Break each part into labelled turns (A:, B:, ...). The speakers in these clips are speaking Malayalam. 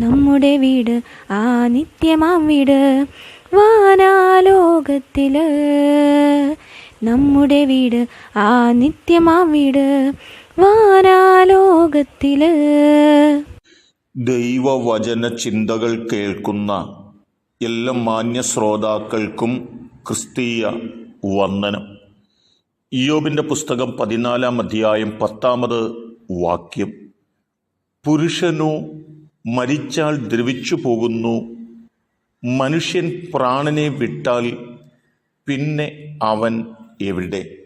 A: നമ്മുടെ വീട് ആ നിത്യമാം വീട് വാനാലോകത്തിൽ. നമ്മുടെ വീട് ആ നിത്യമാം വീട് വാനാലോകത്തിൽ.
B: ദൈവവചന ചിന്തകൾ കേൾക്കുന്ന എല്ലാ മാന്യ ശ്രോതാക്കൾക്കും ക്രിസ്തീയ വന്ദനം. ഇയോബിന്റെ പുസ്തകം പതിനാലാം അധ്യായം പത്താമത് വാക്യം. പുരുഷനു മരിച്ചാൽ ദ്രവിച്ചു പോകുന്നു. മനുഷ്യൻ പ്രാണനെ വിട്ടാൽ പിന്നെ അവൻ എവിടെ?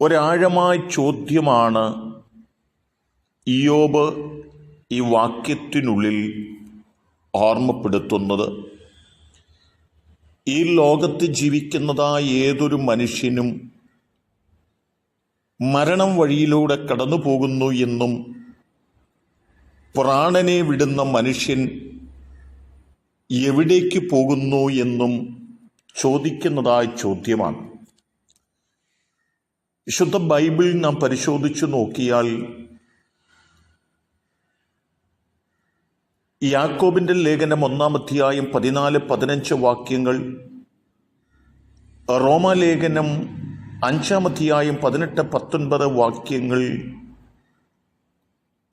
B: ഒരാഴമായ ചോദ്യമാണ് ഇയോബ് ഈ വാക്യത്തിനുള്ളിൽ ഓർമ്മപ്പെടുത്തുന്നത്. ഈ ലോകത്ത് ജീവിക്കുന്നതായ ഏതൊരു മനുഷ്യനും മരണം വഴിയിലൂടെ കടന്നു പോകുന്നു എന്നും പ്രാണനെ വിടുന്ന മനുഷ്യൻ എവിടേക്ക് പോകുന്നു എന്നും ചോദിക്കുന്നതായ ചോദ്യമാണ്. വിശുദ്ധ ബൈബിൾ നാം പരിശോധിച്ചു നോക്കിയാൽ യാക്കോബിന്റെ ലേഖനം ഒന്നാം അധ്യായം പതിനാല് പതിനഞ്ച് വാക്യങ്ങൾ റോമാലേഖനം അഞ്ചാം അധ്യായം പതിനെട്ട് പത്തൊൻപത് വാക്യങ്ങൾ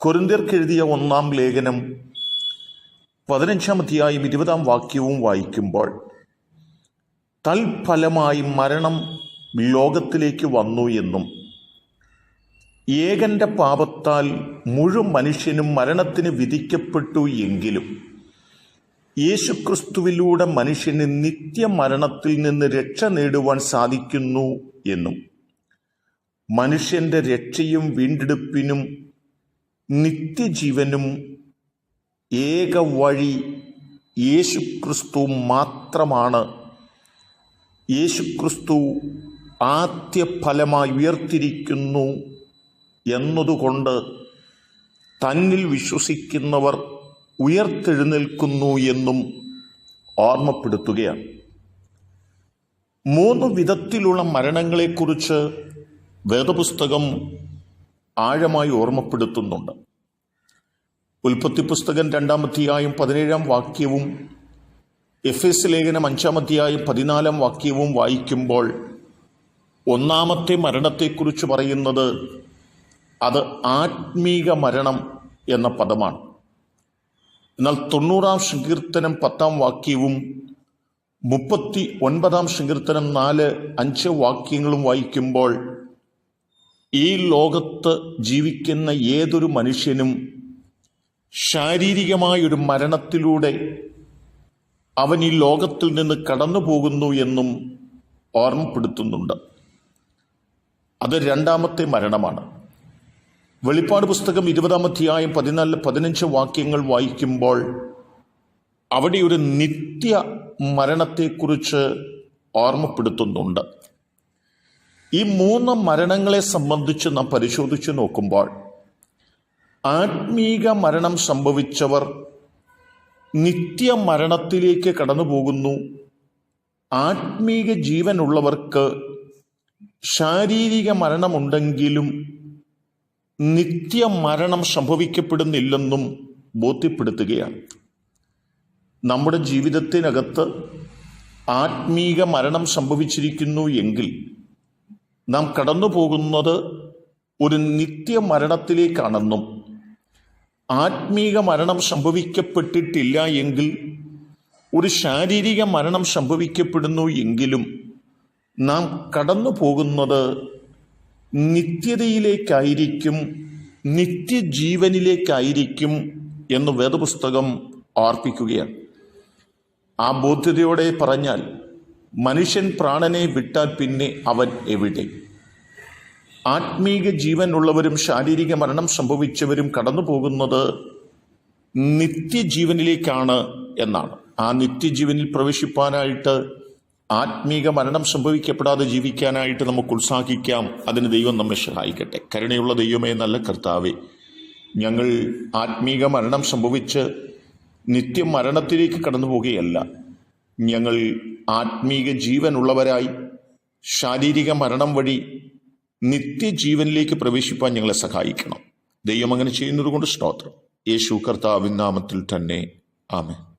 B: കൊരിന്ത്യർക്കെഴുതിയ ഒന്നാം ലേഖനം പതിനഞ്ചാം അധ്യായം ഇരുപതാം വാക്യവും വായിക്കുമ്പോൾ തൽഫലമായി മരണം ലോകത്തിലേക്ക് വന്നു എന്നും ഏകന്റെ പാപത്താൽ മുഴുവൻ മനുഷ്യനും മരണത്തിന് വിധിക്കപ്പെട്ടു എങ്കിലും യേശുക്രിസ്തുവിലൂടെ മനുഷ്യന് നിത്യമരണത്തിൽ നിന്ന് രക്ഷ നേടുവാൻ സാധിക്കുന്നു എന്നും മനുഷ്യന്റെ രക്ഷയും വീണ്ടെടുപ്പിനും നിത്യജീവനും ഏക വഴി യേശുക്രിസ്തു മാത്രമാണ്. യേശുക്രിസ്തു ആദ്യ ഫലമായി ഉയർത്തിരിക്കുന്നു എന്നതുകൊണ്ട് തന്നിൽ വിശ്വസിക്കുന്നവർ ഉയർത്തെഴുന്നേൽക്കുന്നു എന്നും ഓർമ്മപ്പെടുത്തുകയാണ്. മൂന്ന് വിധത്തിലുള്ള മരണങ്ങളെക്കുറിച്ച് വേദപുസ്തകം ആഴമായി ഓർമ്മപ്പെടുത്തുന്നുണ്ട്. ഉൽപ്പത്തി പുസ്തകം രണ്ടാം അധ്യായം പതിനേഴാം വാക്യവും എഫ് എസ് ലേഖനം അഞ്ചാം അധ്യായം പതിനാലാം വാക്യവും വായിക്കുമ്പോൾ ഒന്നാമത്തെ മരണത്തെക്കുറിച്ച് പറയുന്നത് അത് ആത്മീക മരണം എന്ന പദമാണ്. എന്നാൽ തൊണ്ണൂറാം സങ്കീർത്തനം പത്താം വാക്യവും മുപ്പത്തി ഒൻപതാം സങ്കീർത്തനം നാല് അഞ്ച് വാക്യങ്ങളും വായിക്കുമ്പോൾ ഈ ലോകത്ത് ജീവിക്കുന്ന ഏതൊരു മനുഷ്യനും ശാരീരികമായൊരു മരണത്തിലൂടെ അവൻ ഈ ലോകത്തിൽ നിന്ന് കടന്നു പോകുന്നു എന്നും ഓർമ്മപ്പെടുത്തുന്നുണ്ട്. അത് രണ്ടാമത്തെ മരണമാണ്. വെളിപ്പാട് പുസ്തകം ഇരുപതാം അധ്യായം പതിനാല് പതിനഞ്ച് വാക്യങ്ങൾ വായിക്കുമ്പോൾ അവിടെ ഒരു നിത്യ മരണത്തെക്കുറിച്ച് ഓർമ്മപ്പെടുത്തുന്നുണ്ട്. ഈ മൂന്ന് മരണങ്ങളെ സംബന്ധിച്ച് നാം പരിശോധിച്ചു നോക്കുമ്പോൾ ആത്മീക മരണം സംഭവിച്ചവർ നിത്യമരണത്തിലേക്ക് കടന്നു പോകുന്നു ആത്മീക ജീവനുള്ളവർക്ക് ശാരീരിക മരണമുണ്ടെങ്കിലും നിത്യമരണം സംഭവിക്കപ്പെടുന്നില്ലെന്നും ബോധ്യപ്പെടുത്തുകയാണ്. നമ്മുടെ ജീവിതത്തിനകത്ത് ആത്മീക മരണം സംഭവിച്ചിരിക്കുന്നു എങ്കിൽ നാം കടന്നു പോകുന്നത് ഒരു നിത്യ മരണത്തിലേക്കാണെന്നും ആത്മീക മരണം സംഭവിക്കപ്പെട്ടിട്ടില്ല എങ്കിൽ ഒരു ശാരീരിക മരണം സംഭവിക്കപ്പെടുന്നു എങ്കിലും നാം കടന്നു പോകുന്നത് നിത്യതയിലേക്കായിരിക്കും നിത്യജീവനിലേക്കായിരിക്കും എന്ന് വേദപുസ്തകം ഓർപ്പിക്കുകയാണ് ആ ബോധ്യതയോടെ പറഞ്ഞാൽ മനുഷ്യൻ പ്രാണനെ വിട്ടാൽ പിന്നെ അവൻ എവിടെ? ആത്മീക ജീവനുള്ളവരും ശാരീരിക മരണം സംഭവിച്ചവരും കടന്നു പോകുന്നത് നിത്യജീവനിലേക്കാണ് എന്നാണ്. ആ നിത്യജീവനിൽ പ്രവേശിപ്പാനായിട്ട് ആത്മീക മരണം സംഭവിക്കപ്പെടാതെ ജീവിക്കാനായിട്ട് നമുക്ക് ഉത്സാഹിക്കാം. അതിന് ദൈവം നമ്മെ സഹായിക്കട്ടെ. കരുണയുള്ള ദൈവമേ നല്ല കർത്താവേ ഞങ്ങൾ ആത്മീക മരണം സംഭവിച്ച് നിത്യമരണത്തിലേക്ക് കടന്നു പോകുകയല്ല ഞങ്ങൾ ആത്മീക ജീവനുള്ളവരായി ശാരീരിക മരണം വഴി നിത്യജീവനിലേക്ക് പ്രവേശിപ്പാൻ ഞങ്ങളെ സഹായിക്കണം. ദൈവം അങ്ങനെ ചെയ്യുന്നത് കൊണ്ട് സ്തോത്രം. യേശു കർത്താവിൻ നാമത്തിൽ തന്നെ. ആമേൻ.